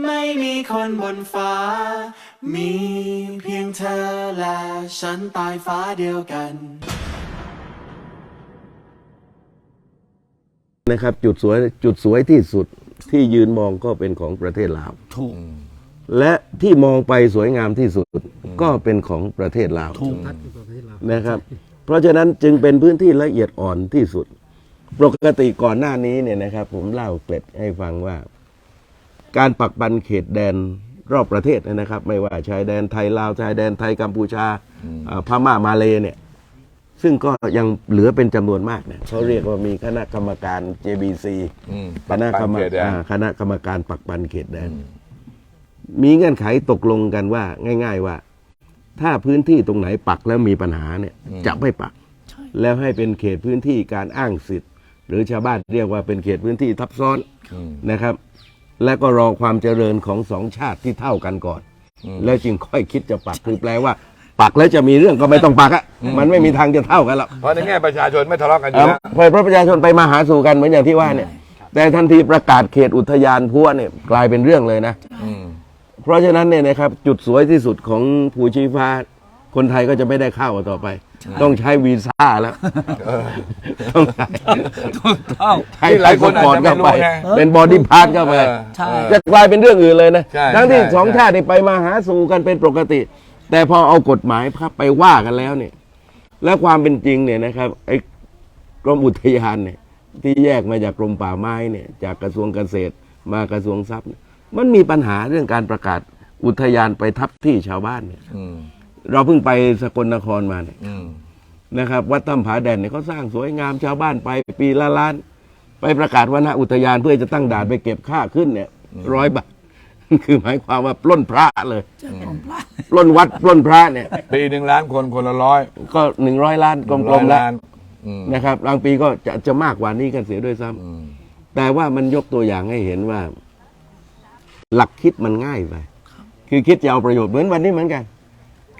ไม่มีคนบนฟ้า มีเพียงเธอและฉันใตายฟ้าเดียวกัน นะครับจุดสวยจุดสวยที่สุดที่ยืนมองก็เป็นของประเทศลาว ถูก และที่มองไปสวยงามที่สุดก็เป็นของประเทศลาว ถูก นะครับ เพราะฉะนั้นจึงเป็นพื้นที่ละเอียดอ่อนที่สุด ปกติก่อนหน้านี้เนี่ยนะครับ ผมเล่าเกร็ดให้ฟังว่า การปักปันเขตแดนรอบประเทศเนยนะครับ ไม่ว่าชายแดนไทยลาวชายแดนไทยกัมพูชาอ่าพม่ามาเลเนี่ย ซึ่งก็ยังเหลือเป็นจำนวนมากเนี่ยเขาเรียกว่ามีคณะกรรมการ JBC อืมคณะกรรมปักปันเขตแดนอ่าคณะกรรมการปักปันเขตแดน มีเงื่อนไขตกลงกันว่า ง่าย ๆว่า ถ้าพื้นที่ตรงไหนปักแล้วมีปัญหาเนี่ย จะไม่ปัก แล้วให้เป็นเขตพื้นที่การอ้างสิทธิ์ หรือชาวบ้านเรียกว่าเป็นเขตพื้นที่ทับซ้อนนะครับ และก็รอความเจริญของสองชาติที่เท่ากันก่อน แล้วจึงค่อยคิดจะปักคือแปลว่า ปักแล้วจะมีเรื่องก็ไม่ต้องปักอะมันไม่มีทางจะเท่ากันหรอกเพราะในแง่ประชาชนไม่ทะเลาะกันอเอ่ยู่อแล้วเพราะประชาชนไปมาหาสู่กันเหมือนอย่างที่ว่าเนี่ย แต่ทันทีประกาศเขตอุทยานพัวเนี่ยกลายเป็นเรื่องเลยนะอืมเพราะฉะนั้นเนี่ยนะครับจุดสวยที่สุดของภูชีฟ้า คนไทยก็จะไม่ได้เข้าต่อไป ต้องใช้วีซ่าแล้วต้องใช้ถูกต้องใช้ที่หลายคนพสปร์ตอาจจะไม่เข้าไปรู้ไงเป็นบอดี้พาสเข้าไปเออใช่จะกลายเป็นเรื่องอื่นเลยนะใช่ทั้งที่ใช่สองใช่ชาตินี่ไปมาหาสู่กันเป็นปกติ แต่พอเอากฎหมายพับไปว่ากันแล้วเนี่ย และความเป็นจริงเนี่ยนะครับไอ้กรมอุทยานเนี่ย ที่แยกมาจากกรมป่าไม้เนี่ย จากกระทรวงเกษตรมากระทรวงทรัพย์เนี่ยมันมีปัญหาเรื่องการประกาศอุทยานไปทับที่ชาวบ้านเนี่ยอืม เราเพิ่งไปสกลนครมาเนี่ยอืมนะครับ วัดถ้ำผาแดนเนี่ยเขาสร้างสวยงามชาวบ้านไปปีละล้าน ไปประกาศวานะอุทยานเพื่อจะตั้งด่านไปเก็บค่าขึ้นเนี่ยร้อยบาท คือหมายความว่าปล้นพระเลยปล้นวัดปล้นพระเนี่ย ปีหนึ่งล้านคนคนละร้อยก็หนึ่งร้อยล้านกลร้อมยๆแล้วล้านอืมนะครับบางปีก็จะจะมากกว่านี้กันเสียด้วยซ้ำอืมแต่ว่ามันยกตัวอย่างให้เห็นว่า หลักคิดมันง่ายไปคือคิดจะเอาประโยชน์เหมือนวันนี้เหมือนกัน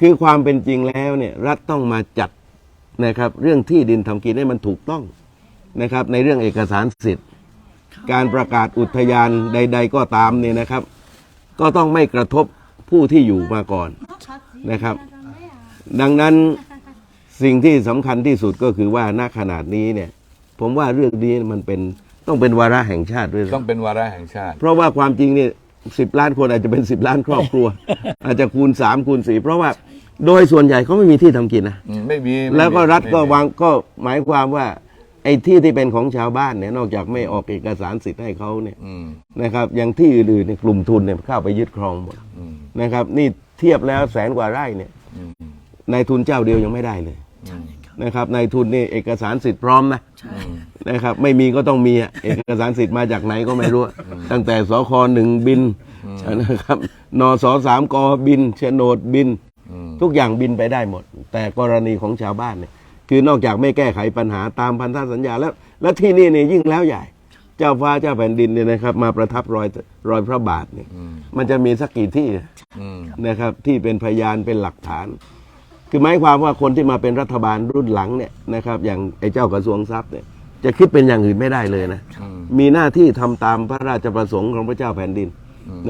คือความเป็นจริงแล้วเนี่ยรัฐต้องมาจัดนะครับเรื่องที่ดินทำกินให้มันถูกต้องนะครับในเรื่องเอกสารสิทธิ์ การประกาศอุทยานใด ๆ ก็ตามเนี่ยนะครับ ก็ต้องไม่กระทบผู้ที่อยู่มาก่อนนะครับ ดังนั้นสิ่งที่สำคัญที่สุดก็คือว่าณขนาดนี้เนี่ยผมว่าเรื่องนี้มันเป็นต้องเป็นวาระแห่งชาติด้วยต้องเป็นวาระแห่งชาติ เพราะว่าความจริงเนี่ย สิบล้านคนอาจจะเป็นสิบล้านครอบครัว อาจจะคูณสามคูณสี่เพราะว่าโดยส่วนใหญ่เขาไม่มีที่ทำกินนะอืมไม่มีไม่มีแล้วก็รัฐก็ไม่มีวางก็หมายความว่าไอ้ที่ที่เป็นของชาวบ้านเนี่ยนอกจากไม่ออกเอกสารสิทธิ์ให้เขาเนี่ยอืมนะครับอย่างที่อื่นๆเนี่ยกลุ่มทุนเนี่ยเข้าไปยึดครองหมดอืมนะครับนี่เทียบแล้วแสนกว่าไร่เนี่ยอืมนายทุนเจ้าเดียวยังไม่ได้เลยนะครับนายทุนนี่เอกสารสิทธิ์พร้อมนะ นะครับไม่มีก็ต้องมีอะเอกสารสิทธิ์มาจากไหนก็ไม่รู้อะตั้งแต่สคหนึ่งบินนะครับนสสามกบินโฉนดบิน ทุกอย่างบินไปได้หมด แต่กรณีของชาวบ้านเนี่ยคือนอกจากไม่แก้ไขปัญหาตามพันธสัญญาแล้ว และที่นี่เนี่ยยิ่งแล้วใหญ่ เจ้าฟ้าเจ้าแผ่นดินเนี่ยนะครับ มาประทับรอยรอยพระบาทเนี่ยมันจะมีสักกี่ที่อืมนะครับ ที่เป็นพยานเป็นหลักฐาน คือหมายความว่าคนที่มาเป็นรัฐบาลรุ่นหลังเนี่ยนะครับ อย่างไอ้เจ้ากระทรวงทรัพย์เนี่ย จะคิดเป็นอย่างอื่นไม่ได้เลยนะ มีหน้าที่ทำตามพระราชประสงค์ของพระเจ้าแผ่นดิน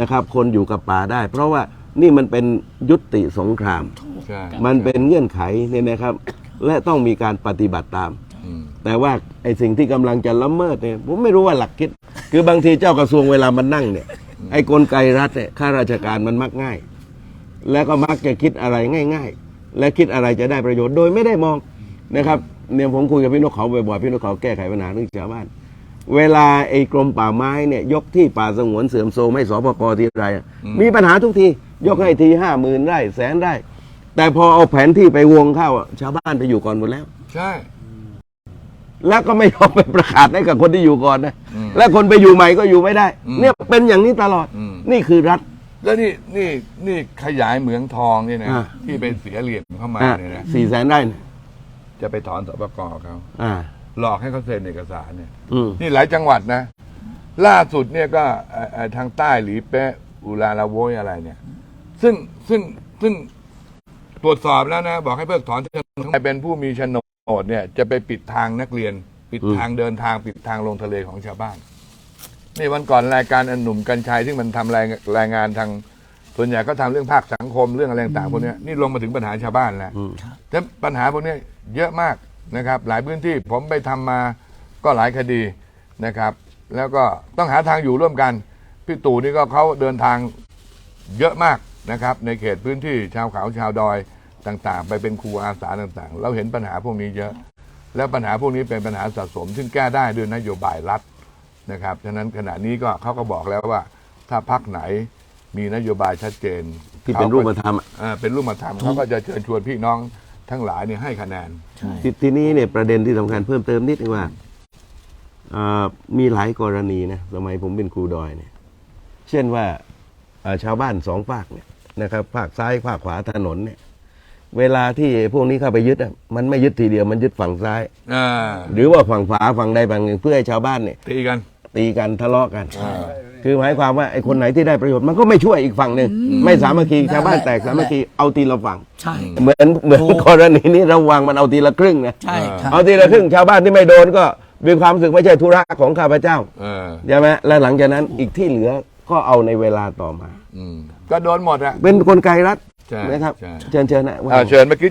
นะครับ คนอยู่กับป่าได้ เพราะว่านี่มันเป็นยุติสงครามใช่มันเป็นเงื่อนไขเนี่ยนะครับ และต้องมีการปฏิบัติตามอืมแต่ว่าไอ้สิ่งที่กำลังจะละเมิดเนี่ยผมไม่รู้ว่าหลักคิด คือบางทีเจ้ากระทรวงเวลามันนั่งเนี่ย ไอ้กลไกรัฐเนี่ยข้าราชการมันมักง่าย แล้วก็มักจะคิดอะไรง่าย ๆ และคิดอะไรจะได้ประโยชน์โดยไม่ได้มองนะครับ เนี่ยผมคุยกับพี่นกเขาบ่อยๆพี่นกเขาแก้ไขปัญหาเรื่องชาวบ้าน เวลาไอ้กรมป่าไม้เนี่ยยกที่ป่าสงวนเสื่อมโทรมให้สปกทีไรอะมีปัญหาทุกที ยกให้ทีห้าหมื่นไร่แสนไร่แต่พอเอาแผนที่ไปวงเข้าอะชาวบ้านไปอยู่ก่อนหมดแล้ว ใช่ แล้วก็ไม่ยอมไปประกาศให้กับคนที่อยู่ก่อนนะและคนไปอยู่ใหม่ก็อยู่ไม่ได้เนี่ยเป็นอย่างนี้ตลอดนี่คือรัฐ แล้วนี่นี่นี่ขยายเหมืองทองเนี่ยนะอ่าที่ไปเสียเหรียญเข้ามาเนี่ยนะสี่แสนได้นะ จะไปถอนสปกเขาอ่า หลอกให้เขาเซ็นเอกสารเนี่ย อืม นี่หลายจังหวัดนะ ล่าสุดเนี่ยก็เอ่อเอ่อทางใต้หลีเป๊ะอุลาลาโวยอะไรเนี่ย ซึ่งซึ่งซึ่งตรวจสอบแล้วนะ บอกให้เพิกถอนโฉนดใครเป็นผู้มีโฉนดเนี่ย จะไปปิดทางนักเรียน ปิดทางเดินทางปิดทางลงทะเลของชาวบ้าน นี่วันก่อนรายการอันหนุ่มกัญชัยที่มันทำรายรายงานทาง ส่วนใหญ่ก็ทำเรื่องภาคสังคมเรื่องอะไรต่างๆพวกเนี้ยนี่ลงมาถึงปัญหาชาวบ้านแล้วอืมแต่ปัญหาพวกเนี้ยเยอะมากนะครับ หลายพื้นที่ผมไปทำมาก็หลายคดีนะครับ แล้วก็ต้องหาทางอยู่ร่วมกันพี่ตู่นี่ก็เขาเดินทางเยอะมากนะครับ ในเขตพื้นที่ชาวเขาชาวดอยต่างๆ ไปเป็นครูอาสาต่างๆ เราเห็นปัญหาพวกนี้เยอะ แล้วปัญหาพวกนี้เป็นปัญหาสะสม ซึ่งแก้ได้ด้วยนโยบายรัฐนะครับฉะนั้นขณะนี้ก็เขาก็บอกแล้วว่าถ้าพักไหน มีนโยบายชัดเจนที่เป็นรูปธรรมอะอ่าเป็นรูปธรรมเขาก็จะเชิญชวนพี่น้องทั้งหลายเนี่ยให้คะแนนใช่ททีนี้เนี่ยประเด็นที่สำคัญเพิ่มเติมนิดนึงว่าเอ่อมีหลายกรณีนะสมัยผมเป็นครูดอยเนี่ย เช่นว่าเอ่อชาวบ้านสองภาคเนี่ยนะครับภาคซ้ายภาคขวาถนนเนี่ย เวลาที่พวกนี้เข้าไปยึดอะมันไม่ยึดทีเดียวมันยึดฝั่งซ้าย อ่าหรือว่าฝั่งขวาฝั่งใดฝั่งหนึ่งเพื่อให้ชาวบ้านเนี่ย ตีกัน ตีกันทะเลาะกัน คือหมายความว่าไอ้คนไหนที่ได้ประโยชน์มันก็ไม่ช่วยอีกฝั่งหนึ่งไม่สามัคคีชาวบ้านแตกสามัคคีเอาทีละฝั่งใช่เหมือนเหมือนกรณีนี้ระวังมันเอาทีละครึ่งนะใช่ครับเอาทีละครึ่งชาวบ้านที่ไม่โดนก็มีความรู้สึกไม่ใช่ธุระของข้าพเจ้าเออใช่ไหมและหลังจากนั้นอีกที่เหลือก็เอาในเวลาต่อมาอืมก็โดนหมดอะเป็นกลไกรัฐใช่นะครับใช่เชิญเชิญนะว่าอ่าเชิญเมื่อกี้